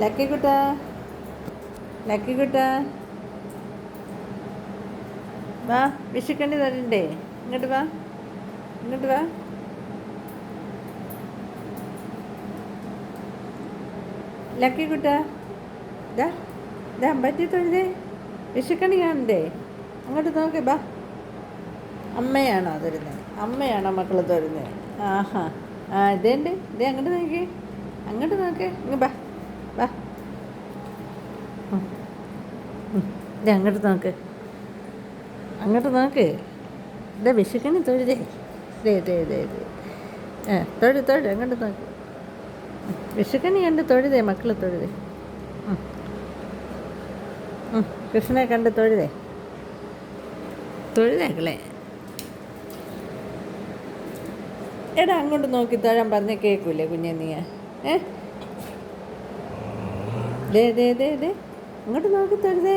Lucky കുട്ട. Lucky കുട്ട. വാ വിഷുക്കണ്ണി തരണ്ടേ ഇങ്ങോട്ട് വാ. ഇങ്ങോട്ട് വാ. ലക്കി കുട്ട. ഇതാ ഇതാ അമ്പറ്റി തൊഴുതേ. കാണണ്ടേ? അങ്ങോട്ട് നോക്കേ ബാ അമ്മയാണോ തരുന്നത് അമ്മയാണോ മക്കൾ തരുന്നത് ആഹാ. ആ ഇതേണ്ട് ഇതേ അങ്ങോട്ട് നോക്കി. അങ്ങോട്ട് നോക്കേ. ഇങ്ങ് ബാ ദേ അങ്ങോട്ട് നോക്ക്. അങ്ങോട്ട് നോക്ക്. ഇതാ വിഷുക്കണി തൊഴുതേ ദേ. ദേ ദേ ഇതേ ആ തൊഴു തൊഴു അങ്ങോട്ട് നോക്ക്. വിശക്കണി കണ്ട് തൊഴുതേ മക്കൾ തൊഴുതേ. കൃഷ്ണനെ കണ്ട് തൊഴുതേ തൊഴുതേക്കളെ എടാ അങ്ങോട്ട് നോക്കി തൊഴാൻ പറഞ്ഞ കേൾക്കൂലേ കുഞ്ഞെ നീ? ഏ? ദേ ദേ ദേ ദേ. അങ്ങോട്ട് നോക്കി തൊഴുതേ.